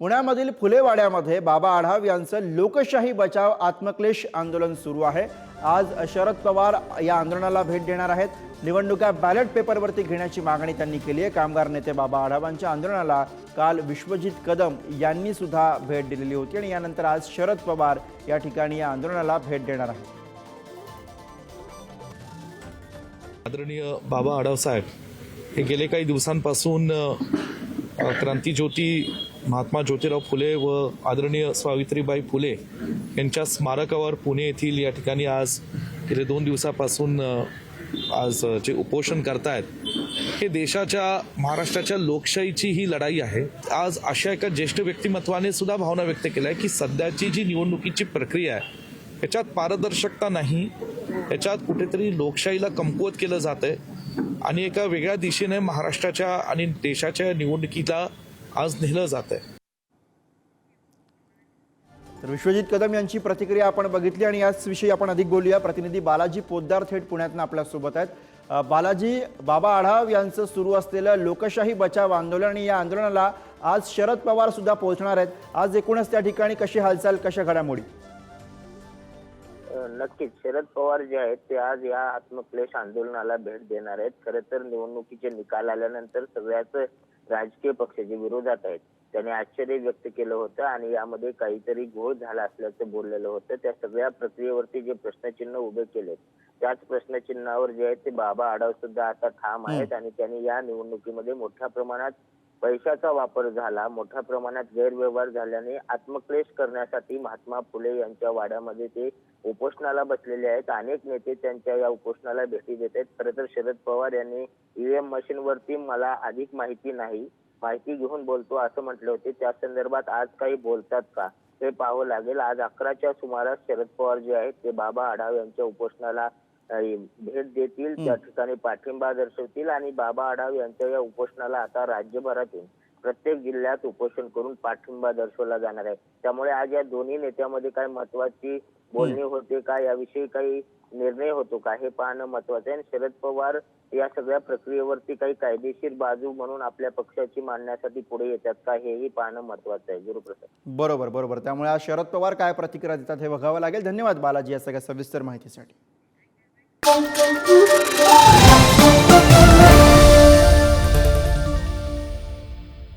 पुण्यामधील फुलेवाड्यामध्ये बाबा आढाव यांचं लोकशाही बचाव आत्मक्लेश आंदोलन सुरू आहे. आज शरद पवार या आंदोलनाला भेट देणार आहेत. निवडणुका बॅलेट पेपरवरती घेण्याची मागणी त्यांनी केली आहे. कामगार नेते बाबा आढावांच्या आंदोलनाला काल विश्वजित कदम यांनी सुद्धा भेट दिलेली होती आणि यानंतर आज शरद पवार या ठिकाणी या आंदोलनाला भेट देणार आहेत. आदरणीय बाबा आढावसाहेब हे गेले काही दिवसांपासून क्रांती ज्योती क्रांतीज्योती महात्मा ज्योतिराव फुले व आदरणीय सावित्रीबाई फुले यांच्या स्मारकावर पुणे येथील या ठिकाणी आज गेले दोन दिवसापासून आज जे उपोषण करतायत हे देशाच्या महाराष्ट्राच्या लोकशाहीची ही लढाई आहे. आज अशा एका ज्येष्ठ व्यक्तिमत्वाने सुद्धा भावना व्यक्त केल्या आहे की सध्याची जी निवडणुकीची प्रक्रिया आहे याच्यात पारदर्शकता नाही याच्यात कुठेतरी लोकशाहीला कमकुवत केलं जात आहे आणि एका वेगळ्या दिशेने महाराष्ट्राच्या आणि देशाच्या निवडणुकीला आज नेलं जात आहे तर विश्वजित कदम यांची प्रतिक्रिया आपण बघितली आणि याच विषयी आपण अधिक बोलूया. प्रतिनिधी बालाजी पोद्दार थेट पुण्यातून आपल्यासोबत आहेत. बालाजी बाबा आढाव यांचं सुरू असलेलं लोकशाही बचाव आंदोलन आणि या आंदोलनाला आज शरद पवार सुद्धा पोहोचणार आहेत. आज एकूणच त्या ठिकाणी कशी हालचाल कशा घडामोडी? नक्कीच. शरद पवार जे आहेत ते आज या आत्मक्लेश आंदोलनाला भेट देणार आहेत. खरं तर निवडणुकीचे निकाल आल्यानंतर सगळ्याच राजकीय पक्ष जे विरोधात आहेत. त्यांनी आश्चर्य व्यक्त केलं होतं आणि यामध्ये काहीतरी घोळ झाला असल्याचं बोललेलं होतं. त्या सगळ्या प्रक्रियेवरती जे प्रश्नचिन्ह उभे केले त्याच प्रश्नचिन्हावर जे आहेत ते बाबा आढाव सुद्धा आता ठाम आहेत आणि त्यांनी या निवडणुकीमध्ये मोठ्या प्रमाणात पैशाचा वापर झाला मोठ्या प्रमाणात गैरव्यवहार झाल्याने आत्मक्लेश करण्यासाठी महात्मा फुले यांच्या वाड्यामध्ये ते उपोषणाला बसलेले आहेत. अनेक नेते त्यांच्या या उपोषणाला भेटी देत आहेत. खरं तर शरद पवार यांनी ईव्हीएम मशीन वरती मला अधिक माहिती नाही माहिती घेऊन बोलतो असं म्हटले होते. त्या संदर्भात आज काही बोलतात का हे पाहावं लागेल. आज अकराच्या सुमारास शरद पवार जे आहेत ते बाबा आढाव यांच्या उपोषणाला भेट देतील त्या ठिकाणी पाठिंबा दर्शवतील आणि बाबा आढाव यांच्या या उपोषणाला आता राज्यभरातून प्रत्येक जिल्ह्यात उपोषण करून पाठिंबा दर्शवला जाणार आहे. त्यामुळे आज या दोन्ही नेत्यामध्ये काय महत्वाची बोलणी होते का याविषयी काही निर्णय होतो का हे पाहणं महत्वाचं आहे. आणि शरद पवार या सगळ्या प्रक्रियेवरती काही कायदेशीर बाजू म्हणून आपल्या पक्षाची मांडण्यासाठी पुढे येतात का हेही पाहणं महत्वाचं आहे. गुरुप्रसाद. बरोबर बरोबर. त्यामुळे आज शरद पवार काय प्रतिक्रिया देतात हे बघावं लागेल. धन्यवाद बालाजी या सगळ्या सविस्तर माहितीसाठी. 风风雨。